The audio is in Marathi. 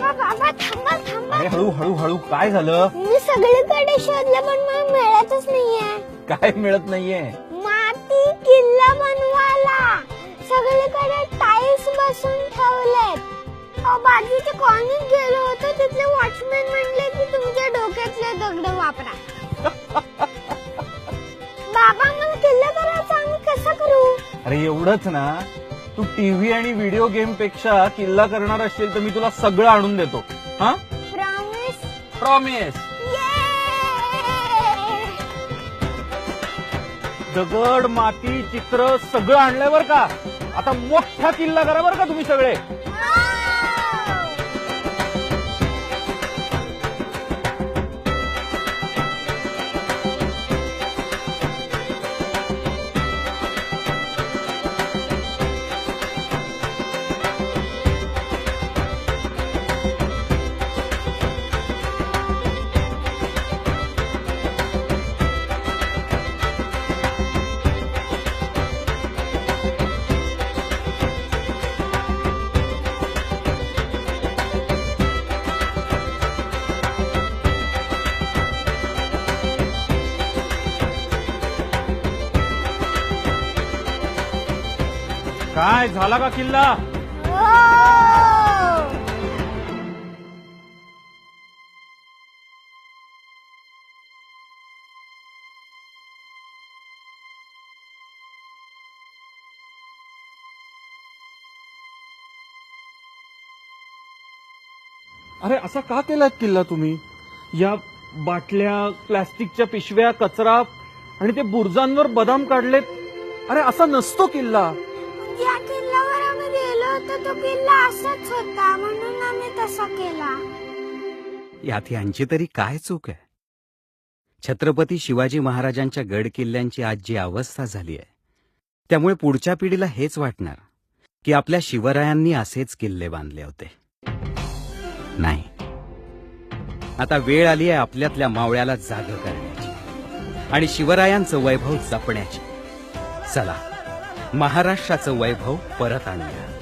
बाबा बाबा थांबा थांबा. अरे हळू हळू हळू. काय झालं? मी सगळीकडे शोधलं पण मला मिळतच नाहीये. काय मिळत नाहीये? माती किल्ला बनवायला. सगळीकडे टाईल्स बसून ठेवलेत. अहो, बाजूच्या कॉलनीत गेलो होतो तिथले वॉचमॅन म्हणले की तुमच्या डोक्यातले दगड वापरा. बाबा मला किल्ला करायचा आम्ही कसं करू? अरे एवढंच ना. तू टीव्ही आणि व्हिडिओ गेमपेक्षा किल्ला करणार असशील तर मी तुला सगळं आणून देतो. हा? प्रॉमिस प्रॉमिस दगड माती चित्र सगळं आणलंय बर का? आता मोठा किल्ला करा बर का तुम्ही सगळे. काय झाला का किल्ला? अरे असा का केलात किल्ला तुम्ही? या बाटल्या प्लास्टिकच्या पिशव्या कचरा आणि ते बुरजांवर बदाम काढलेत? अरे असा नसतो किल्ला. तो किल्ला असंच होता म्हणून आम्ही तसा केला. यात यांची तरी काय चूक आहे? छत्रपती शिवाजी महाराजांच्या गड किल्ल्यांची आज जी अवस्था झाली आहे त्यामुळे पुढच्या पिढीला हेच वाटणार की आपल्या शिवरायांनी असेच किल्ले बांधले होते. नाही. आता वेळ आली आहे आपल्यातल्या मावळ्याला जाग करण्याची आणि शिवरायांचं वैभव जपण्याची. चला महाराष्ट्राचं वैभव परत आणूया.